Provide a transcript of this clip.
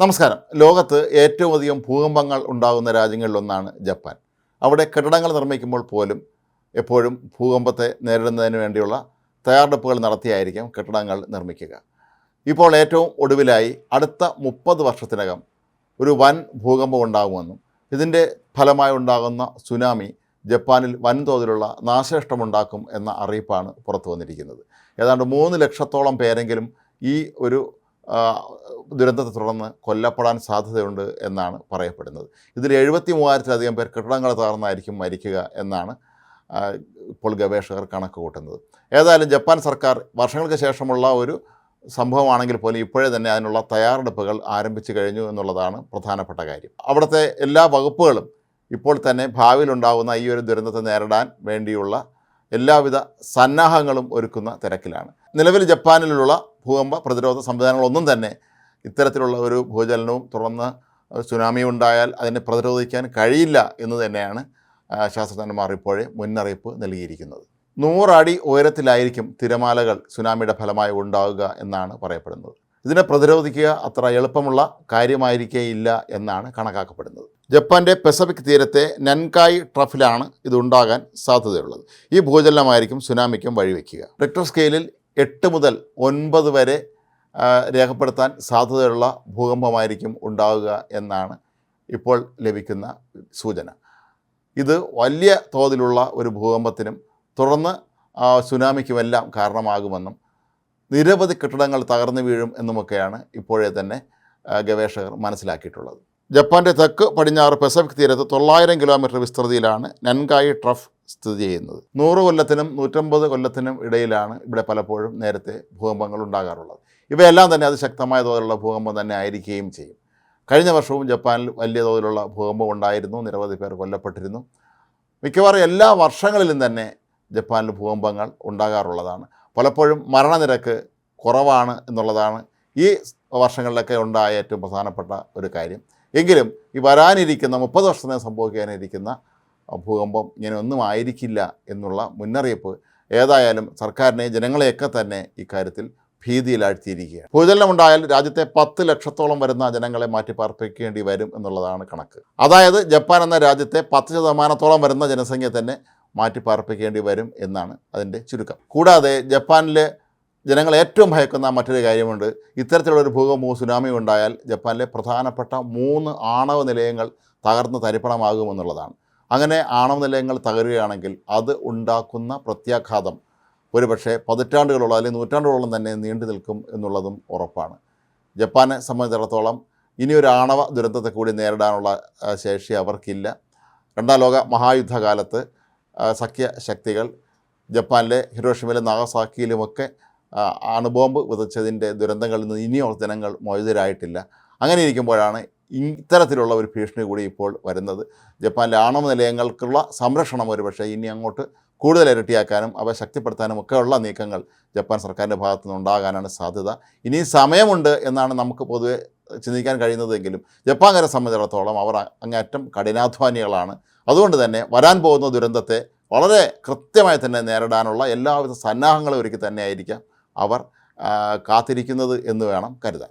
നമസ്കാരം. ലോകത്ത് ഏറ്റവും അധികം ഭൂകമ്പങ്ങൾ ഉണ്ടാകുന്ന രാജ്യങ്ങളിലൊന്നാണ് ജപ്പാൻ. അവിടെ കെട്ടിടങ്ങൾ നിർമ്മിക്കുമ്പോൾ പോലും എപ്പോഴും ഭൂകമ്പത്തെ നേരിടുന്നതിന് വേണ്ടിയുള്ള തയ്യാറെടുപ്പുകൾ നടത്തിയായിരിക്കും കെട്ടിടങ്ങൾ നിർമ്മിക്കുക. ഇപ്പോൾ ഏറ്റവും ഒടുവിലായി അടുത്ത മുപ്പത് വർഷത്തിനകം ഒരു വൻ ഭൂകമ്പം ഉണ്ടാകുമെന്നും ഇതിന്റെ ഫലമായി ഉണ്ടാകുന്ന സുനാമി ജപ്പാനിൽ വൻതോതിലുള്ള നാശനഷ്ടമുണ്ടാക്കും എന്ന അറിയിപ്പാണ് പുറത്തു വന്നിരിക്കുന്നത്. ഏതാണ്ട് മൂന്ന് ലക്ഷത്തോളം പേരെങ്കിലും ഈ ഒരു ദുരന്തത്തെ തുടർന്ന് കൊല്ലപ്പെടാൻ സാധ്യതയുണ്ട് എന്നാണ് പറയപ്പെടുന്നത്. ഇതിൽ എഴുപത്തി മൂവായിരത്തിലധികം പേർ കെട്ടിടങ്ങൾ തകർന്നായിരിക്കും മരിക്കുക എന്നാണ് ഇപ്പോൾ ഗവേഷകർ കണക്ക് കൂട്ടുന്നത്. ഏതായാലും ജപ്പാൻ സർക്കാർ വർഷങ്ങൾക്ക് ശേഷമുള്ള ഒരു സംഭവമാണെങ്കിൽ പോലും ഇപ്പോഴേ തന്നെ അതിനുള്ള തയ്യാറെടുപ്പുകൾ ആരംഭിച്ചു കഴിഞ്ഞു എന്നുള്ളതാണ് പ്രധാനപ്പെട്ട കാര്യം. അവിടുത്തെ എല്ലാ വകുപ്പുകളും ഇപ്പോൾ തന്നെ ഭാവിയിലുണ്ടാകുന്ന ഈ ഒരു ദുരന്തത്തെ നേരിടാൻ വേണ്ടിയുള്ള എല്ലാവിധ സന്നാഹങ്ങളും ഒരുക്കുന്ന തിരക്കിലാണ്. നിലവിൽ ജപ്പാനിലുള്ള ഭൂകമ്പ പ്രതിരോധ സംവിധാനങ്ങളൊന്നും തന്നെ ഇത്തരത്തിലുള്ള ഒരു ഭൂചലനവും തുടർന്ന് സുനാമി ഉണ്ടായാൽ അതിനെ പ്രതിരോധിക്കാൻ കഴിയില്ല എന്ന് തന്നെയാണ് ശാസ്ത്രജ്ഞന്മാർ ഇപ്പോഴേ മുന്നറിയിപ്പ് നൽകിയിരിക്കുന്നത്. നൂറടി ഉയരത്തിലായിരിക്കും തിരമാലകൾ സുനാമിയുടെ ഫലമായി ഉണ്ടാവുക എന്നാണ് പറയപ്പെടുന്നത്. ഇതിനെ പ്രതിരോധിക്കുക അത്ര എളുപ്പമുള്ള കാര്യമായിരിക്കേയില്ല എന്നാണ് കണക്കാക്കപ്പെടുന്നത്. ജപ്പാന്റെ പെസഫിക് തീരത്തെ നൻകായ് ട്രഫിലാണ് ഇതുണ്ടാകാൻ സാധ്യതയുള്ളത്. ഈ ഭൂചലനമായിരിക്കും സുനാമിക്കും വഴിവെക്കുക. റിക്ടർ സ്കെയിലിൽ എട്ട് മുതൽ ഒൻപത് വരെ രേഖപ്പെടുത്താൻ സാധ്യതയുള്ള ഭൂകമ്പമായിരിക്കും ഉണ്ടാവുക എന്നാണ് ഇപ്പോൾ ലഭിക്കുന്ന സൂചന. ഇത് വലിയ തോതിലുള്ള ഒരു ഭൂകമ്പത്തിനും തുടർന്ന് സുനാമിക്കുമെല്ലാം കാരണമാകുമെന്നും നിരവധി കെട്ടിടങ്ങൾ തകർന്നു വീഴും എന്നുമൊക്കെയാണ് ഇപ്പോഴേ തന്നെ ഗവേഷകർ മനസ്സിലാക്കിയിട്ടുള്ളത്. ജപ്പാന്റെ തെക്ക് പടിഞ്ഞാറ് പസഫിക് തീരത്ത് തൊള്ളായിരം കിലോമീറ്റർ വിസ്തൃതിയിലാണ് നൻകായി ട്രഫ് സ്ഥിതി ചെയ്യുന്നത്. നൂറ് കൊല്ലത്തിനും നൂറ്റമ്പത് കൊല്ലത്തിനും ഇടയിലാണ് ഇവിടെ പലപ്പോഴും നേരത്തെ ഭൂകമ്പങ്ങൾ ഉണ്ടാകാറുള്ളത്. ഇവയെല്ലാം തന്നെ അത് ശക്തമായ തോതിലുള്ള ഭൂകമ്പം തന്നെ ആയിരിക്കുകയും ചെയ്യും. കഴിഞ്ഞ വർഷവും ജപ്പാനിൽ വലിയ തോതിലുള്ള ഭൂകമ്പം ഉണ്ടായിരുന്നു. നിരവധി പേർ കൊല്ലപ്പെട്ടിരുന്നു. മിക്കവാറും എല്ലാ വർഷങ്ങളിലും തന്നെ ജപ്പാനിൽ ഭൂകമ്പങ്ങൾ ഉണ്ടാകാറുള്ളതാണ്. പലപ്പോഴും മരണനിരക്ക് കുറവാണ് എന്നുള്ളതാണ് ഈ വർഷങ്ങളിലൊക്കെ ഉണ്ടായ ഏറ്റവും പ്രധാനപ്പെട്ട ഒരു കാര്യം. എങ്കിലും ഈ വരാനിരിക്കുന്ന മുപ്പത് വർഷത്തിന് സംഭവിക്കാനിരിക്കുന്ന ഭൂകമ്പം ഇങ്ങനെ ഒന്നും ആയിരിക്കില്ല എന്നുള്ള മുന്നറിയിപ്പ് ഏതായാലും സർക്കാരിനെ ജനങ്ങളെയൊക്കെ തന്നെ ഇക്കാര്യത്തിൽ ഭീതിയിലാഴ്ത്തിയിരിക്കുകയാണ്. ഭൂചലനമുണ്ടായാൽ രാജ്യത്തെ പത്ത് ലക്ഷത്തോളം വരുന്ന ജനങ്ങളെ മാറ്റിപ്പാർപ്പിക്കേണ്ടി വരും എന്നുള്ളതാണ് കണക്ക്. അതായത് ജപ്പാൻ എന്ന രാജ്യത്തെ പത്ത് ശതമാനത്തോളം വരുന്ന ജനസംഖ്യ തന്നെ മാറ്റിപ്പാർപ്പിക്കേണ്ടി വരും എന്നാണ് അതിന്റെ ചുരുക്കം. കൂടാതെ ജപ്പാനിലെ ജനങ്ങൾ ഏറ്റവും ഭയക്കുന്ന മറ്റൊരു കാര്യമുണ്ട്. ഇത്തരത്തിലുള്ളൊരു ഭൂകമ്പവും സുനാമിയും ഉണ്ടായാൽ ജപ്പാനിലെ പ്രധാനപ്പെട്ട മൂന്ന് ആണവ നിലയങ്ങൾ തകർന്ന് തരിപ്പണമാകുമെന്നുള്ളതാണ്. അങ്ങനെ ആണവ നിലയങ്ങൾ തകരുകയാണെങ്കിൽ അത് ഉണ്ടാക്കുന്ന പ്രത്യാഘാതം ഒരുപക്ഷെ പതിറ്റാണ്ടുകളോളം അല്ലെങ്കിൽ നൂറ്റാണ്ടുകളോളം തന്നെ നീണ്ടു നിൽക്കും എന്നുള്ളതും ഉറപ്പാണ്. ജപ്പാനെ സംബന്ധിച്ചിടത്തോളം ഇനിയൊരു ആണവ ദുരന്തത്തെ കൂടി നേരിടാനുള്ള ശേഷി അവർക്കില്ല. രണ്ടാം ലോക മഹായുദ്ധകാലത്ത് സഖ്യ ശക്തികൾ ജപ്പാനിലെ ഹിരോഷിമയിലും നാഗസാക്കിയിലുമൊക്കെ അണുബോംബ് വിതച്ചതിന്റെ ദുരന്തങ്ങളിൽ നിന്ന് ഇനിയോ ജനങ്ങൾ മോചിതരായിട്ടില്ല. അങ്ങനെ ഇരിക്കുമ്പോഴാണ് ഇത്തരത്തിലുള്ള ഒരു ഭീഷണി കൂടി ഇപ്പോൾ വരുന്നത്. ജപ്പാനിലെ ആണവ നിലയങ്ങൾക്കുള്ള സംരക്ഷണം ഒരുപക്ഷെ ഇനി അങ്ങോട്ട് കൂടുതൽ ഇരട്ടിയാക്കാനും അവ ശക്തിപ്പെടുത്താനും ഒക്കെയുള്ള നീക്കങ്ങൾ ജപ്പാൻ സർക്കാരിന്റെ ഭാഗത്തു നിന്ന് ഉണ്ടാകാനാണ് സാധ്യത. ഇനിയും സമയമുണ്ട് എന്നാണ് നമുക്ക് പൊതുവെ ചിന്തിക്കാൻ കഴിയുന്നതെങ്കിലും ജപ്പാൻകാരെ സംബന്ധിച്ചിടത്തോളം അവർ അങ്ങേറ്റം കഠിനാധ്വാനികളാണ്. അതുകൊണ്ട് തന്നെ വരാൻ പോകുന്ന ദുരന്തത്തെ വളരെ കൃത്യമായി തന്നെ നേരിടാനുള്ള എല്ലാവിധ സന്നാഹങ്ങളും ഒരുക്കി തന്നെയായിരിക്കാം അവർ കാത്തിരിക്കുന്നത് എന്ന് വേണം കരുതാൻ.